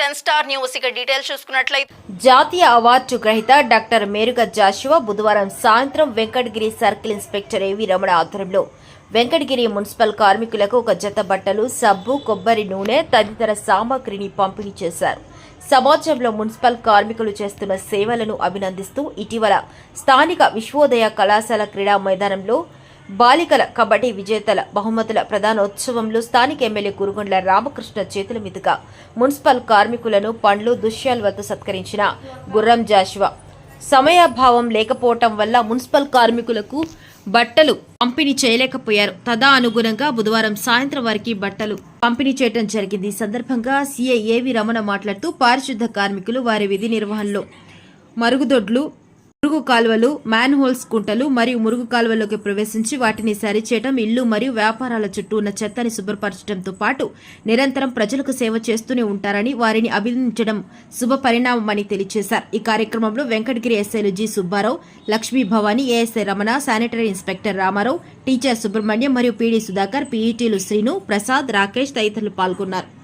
Ten star news. ఇక details చూసుకున్నట్లయితే జాతీయ అవార్డు గ్రహీత డాక్టర్ మేరుగ జాషువా బుధవారం సాయంత్రం వెంకటగిరి సర్కిల్ ఇన్స్పెక్టర్ ఏవి రమణ ఆధ్వర్యంలో వెంకటగిరి మున్సిపల్ కార్మికులకు ఒక జత బట్టలు సబ్బు కొబ్బరి నూనె తదితర సామాగ్రిని పంపిణీ చేశారు. సమాజంలో మున్సిపల్ కార్మికులు చేస్తున్న సేవలను అభినందిస్తూ ఇటీవల స్థానిక విశ్వోదయ కళాశాల క్రీడా మైదానంలో బాలికల కబడ్డీ విజేతల బహుమతుల ప్రధానోత్సవంలో స్థానిక ఎమ్మెల్యే కురుగొండ్ల రామకృష్ణ చేతుల మీదుగా మున్సిపల్ కార్మికులను పండ్లు దుశ్యాలతో సత్కరించిన గుర్రం జాషువా. సమయాభావం లేకపోవటం వల్ల మున్సిపల్ కార్మికులకు బట్టలు పంపిణీ చేయలేకపోయారు. తదా అనుగుణంగా బుధవారం సాయంత్రం వరకు బట్టలు పంపిణీ చేయడం జరిగింది. ఈ సందర్భంగా సీఏ ఏవి రమణ మాట్లాడుతూ పారిశుద్ధ కార్మికులు వారి విధి నిర్వహణలో మరుగుదొడ్లు మురుగు కాలువలు మ్యాన్ హోల్స్ కుంటలు మరియు మురుగు కాలువలోకి ప్రవేశించి వాటిని సరిచేయటం ఇల్లు మరియు వ్యాపారాల చుట్టూ ఉన్న చెత్తని శుభ్రపరచడంతో పాటు నిరంతరం ప్రజలకు సేవ చేస్తూనే ఉంటారని వారిని అభినందించడం శుభ పరిణామమని తెలియజేశారు. ఈ కార్యక్రమంలో వెంకటగిరి ఎస్ఐలు G Subbarao Lakshmi Bhavani ASI Ramana sanitary inspector Ramarao teacher Subrahmanyam మరియు పీడీ సుధాకర్ పీఈటీలు శ్రీను ప్రసాద్ రాకేష్ తదితరులు పాల్గొన్నారు.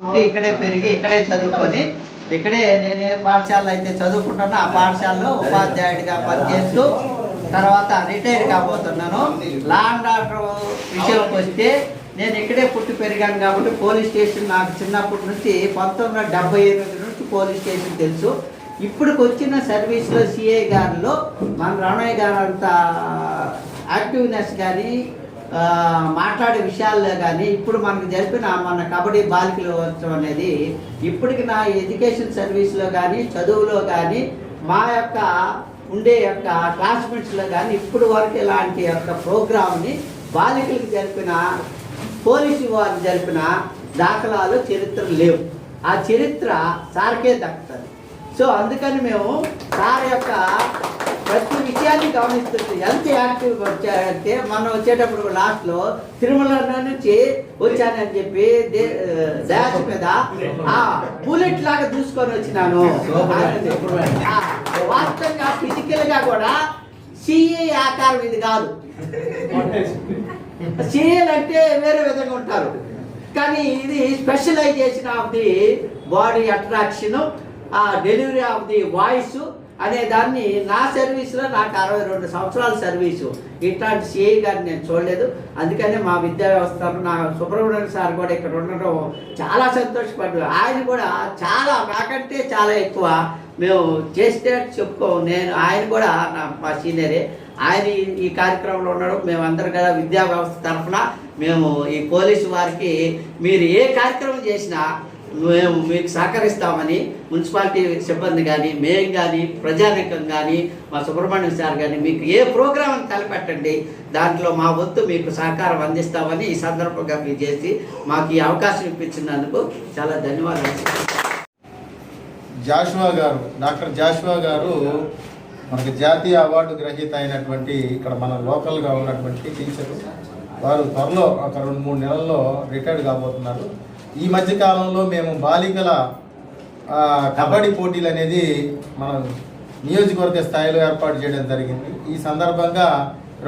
ఇక్కడే పెరిగి ఇక్కడే చదువుకొని ఇక్కడే నేను ఏ పాఠశాలలో అయితే చదువుకుంటానో ఆ పాఠశాలలో ఉపాధ్యాయుడిగా పనిచేస్తూ తర్వాత రిటైర్ కాబోతున్నాను లాండ్ ఆర్డర్ విషయంకి వస్తే నేను ఇక్కడే పుట్టి పెరిగాను కాబట్టి పోలీస్ స్టేషన్ నాకు చిన్నప్పటి నుంచి పంతొమ్మిది వందల డెబ్బై ఎనిమిది నుంచి పోలీస్ స్టేషన్ తెలుసు. ఇప్పటికి వచ్చిన సర్వీస్లో సిఐ గారిలో మన రమణయ్య గారు అంత యాక్టివ్నెస్ కానీ మాట్లాడే విషయాల్లో కానీ ఇప్పుడు మనకు జరిపిన మన కబడ్డీ బాలికల ఉత్సవం అనేది ఇప్పటికి నా ఎడ్యుకేషన్ సర్వీస్లో కానీ చదువులో కానీ మా యొక్క ఉండే యొక్క క్లాస్మేట్స్లో కానీ ఇప్పుడు వరకు ఇలాంటి యొక్క ప్రోగ్రామ్ని బాలికలకు జరిపిన పోలీసు వారు జరిపిన దాఖలాలు చరిత్ర లేవు. ఆ చరిత్ర సార్కే దక్కుతుంది. సో అందుకని మేము సార్ యొక్క ప్రతి విషయాన్ని గమనిస్తుంది. ఎంత యాక్టివ్గా వచ్చారంటే మనం వచ్చేటప్పుడు లాస్ట్లో తిరుమల నుంచి వచ్చానని చెప్పి డాష్ మీద ఆ బుల్లెట్ లాగా దూసుకొని వచ్చినాను. వాస్తవంగా ఫిజికల్గా కూడా సిఏ ఆకారం ఇది కాదు. సీరియల్ అంటే వేరే విధంగా ఉంటారు. కానీ ఇది specialization of the body attraction ఆ డెలివరీ ఆఫ్ ది వాయిస్ అనే దాన్ని నా సర్వీస్లో నాకు అరవై రెండు సంవత్సరాల సర్వీసు. ఇట్లాంటి సిఐ గారిని నేను చూడలేదు. అందుకనే మా విద్యా వ్యవస్థను నా సుబ్రహ్మణ్యం సార్ కూడా ఇక్కడ ఉండడం చాలా సంతోషపడ్డాడు ఆయన కూడా చాలా నాకంటే చాలా ఎక్కువ మేము చేస్తే చెప్పుకో నేను ఆయన కూడా నా మా సీనియరే. ఆయన ఈ- కార్యక్రమంలో ఉండడం మేమందరం కూడా విద్యా వ్యవస్థ తరఫున మేము ఈ పోలీసు వారికి మీరు ఏ కార్యక్రమం చేసినా మేము మీకు సహకరిస్తామని మున్సిపాలిటీ సిబ్బంది కానీ మేము కానీ ప్రజానికం కానీ మా సుబ్రహ్మణ్యం సార్ కానీ మీకు ఏ ప్రోగ్రాం తలపెట్టండి దాంట్లో మా వంతు మీకు సహకారం అందిస్తామని ఈ సందర్భంగా మీరు చేసి మాకు ఈ అవకాశం ఇప్పించినందుకు చాలా ధన్యవాదాలు. జాషువా గారు డాక్టర్ జాషువా గారు మనకి జాతీయ అవార్డు గ్రహీత అయినటువంటి ఇక్కడ మన లోకల్గా ఉన్నటువంటి టీచరు. వారు త్వరలో ఒక రెండు మూడు నెలల్లో రిటైర్డ్ కాబోతున్నారు. ఈ మధ్యకాలంలో మేము బాలికల కబడ్డీ పోటీలు అనేది మన నియోజకవర్గ స్థాయిలో ఏర్పాటు చేయడం జరిగింది. ఈ సందర్భంగా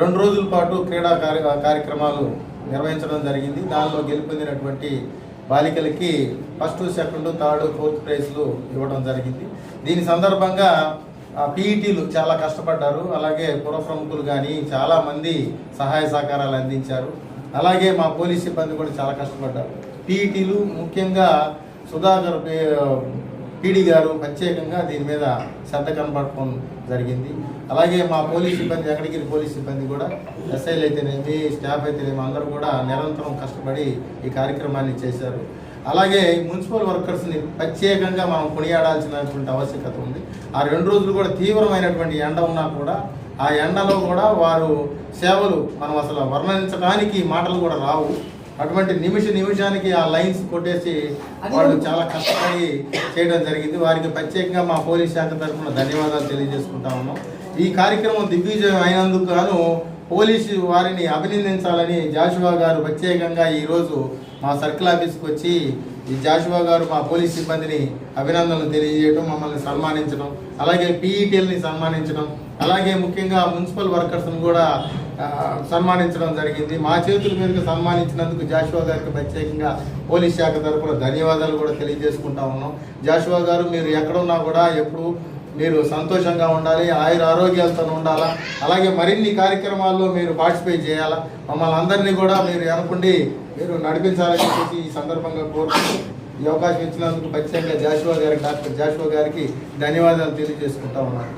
రెండు రోజుల పాటు క్రీడా కార్య కార్యక్రమాలు నిర్వహించడం జరిగింది. దానిలో గెలుపొందినటువంటి బాలికలకి ఫస్ట్ సెకండ్ థర్డ్ ఫోర్త్ ప్రైజ్లు ఇవ్వడం జరిగింది. దీని సందర్భంగా పీఈటీలు చాలా కష్టపడ్డారు. అలాగే పుర ప్రముఖులు కానీ చాలామంది సహాయ సహకారాలు అందించారు. అలాగే మా పోలీస్ సిబ్బంది కూడా చాలా కష్టపడ్డారు. టీఈటీలు ముఖ్యంగా సుధాకర్ పీడి గారు ప్రత్యేకంగా దీని మీద శ్రద్ధ కనపడటం జరిగింది. అలాగే మా పోలీస్ సిబ్బంది ఎక్కడికి పోలీస్ సిబ్బంది కూడా ఎస్ఐలు అయితేనేమి స్టాఫ్ అయితేనేమి అందరూ కూడా నిరంతరం కష్టపడి ఈ కార్యక్రమాన్ని చేశారు. అలాగే మున్సిపల్ వర్కర్స్ని ప్రత్యేకంగా మనం కొనియాడాల్సినటువంటి ఆవశ్యకత ఉంది. ఆ రెండు రోజులు కూడా తీవ్రమైనటువంటి ఎండ ఉన్నా కూడా ఆ ఎండలో కూడా వారు సేవలు మనం అసలు వర్ణించడానికి మాటలు కూడా రావు. అటువంటి నిమిష నిమిషానికి ఆ లైన్స్ కొట్టేసి వాళ్ళు చాలా కష్టపడి చేయడం జరిగింది. వారికి ప్రత్యేకంగా మా పోలీస్ శాఖ తరఫున ధన్యవాదాలు తెలియజేసుకుంటా ఉన్నాం. ఈ కార్యక్రమం దిగ్విజయం అయినందుకు గాను పోలీసు వారిని అభినందించాలని జాషువా గారు ప్రత్యేకంగా ఈరోజు మా సర్కిల్ ఆఫీస్కి వచ్చి ఈ జాషువా గారు మా పోలీస్ సిబ్బందిని అభినందనలు తెలియజేయడం మమ్మల్ని సన్మానించడం అలాగే పీఈటీఎల్ని సన్మానించడం అలాగే ముఖ్యంగా మున్సిపల్ వర్కర్స్ని కూడా సన్మానించడం జరిగింది. మా చేతుల మీదకి సన్మానించినందుకు జాషువా గారికి ప్రత్యేకంగా పోలీస్ శాఖ తరపున ధన్యవాదాలు కూడా తెలియజేసుకుంటా ఉన్నాం. జాషువా గారు మీరు ఎక్కడున్నా కూడా ఎప్పుడు మీరు సంతోషంగా ఉండాలి ఆయుర ఆరోగ్యాలతో ఉండాలా అలాగే మరిన్ని కార్యక్రమాల్లో మీరు పార్టిసిపేట్ చేయాలా మమ్మల్ని అందరినీ కూడా మీరు అనుకుండి మీరు నడిపించాలని చెప్పేసి ఈ సందర్భంగా కోరుకుంటూ ఈ అవకాశం ఇచ్చినందుకు ప్రత్యేకంగా జాషువా గారికి డాక్టర్ జాషువా గారికి ధన్యవాదాలు తెలియజేసుకుంటా ఉన్నాను